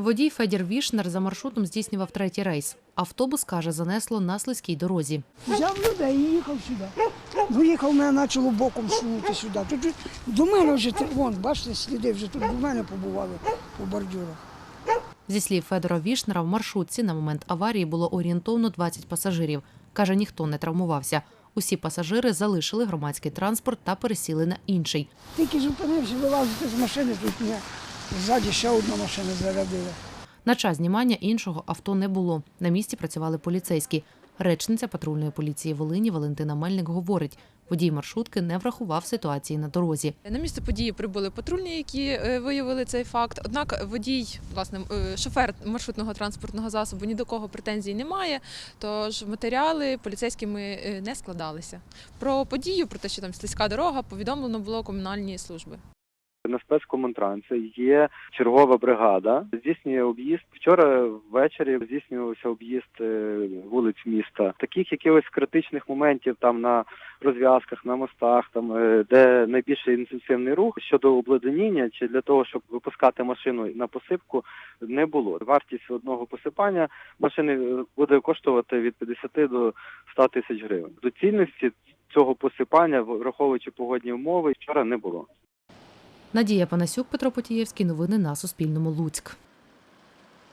Водій Федір Вішнер за маршрутом здійснював третій рейс. Автобус, каже, занесло на слизькій дорозі. Взяв людей і їхав сюди. Ну, їхав, мене почало боком сунути сюди. Тут до мене вже, вон, бачите, сліди вже тут до мене побували по бордюрах. Зі слів Федора Вішнера, в маршрутці на момент аварії було орієнтовно 20 пасажирів. Каже, ніхто не травмувався. Усі пасажири залишили громадський транспорт та пересіли на інший. Тільки зупинився, вилазити з машини, тут мене ззаді ще одна машина зарядила. На час знімання іншого авто не було. На місці працювали поліцейські. Речниця патрульної поліції Волині Валентина Мельник говорить, водій маршрутки не врахував ситуації на дорозі. На місце події прибули патрульні, які е, виявили цей факт. Однак водій, власне, е, шофер маршрутного транспортного засобу ні до кого претензій не має. Тож матеріали поліцейськими е, не складалися. Про подію, про те, що там слизька дорога, повідомлено було комунальні служби. На спецкомунтрансі є чергова бригада. Здійснює об'їзд. Вчора ввечері здійснювався об'їзд е, вулиць міста. Таких якихось критичних моментів там на розв'язках, на мостах, там е, де найбільший інтенсивний рух щодо обледеніння чи для того, щоб випускати машину на посипку, не було. Вартість одного посипання машини е, буде коштувати від 50 до 100 тисяч гривень. Доцільності цього посипання, враховуючи погодні умови, вчора не було. Надія Панасюк, Петро Потієвський. Новини на Суспільному. Луцьк.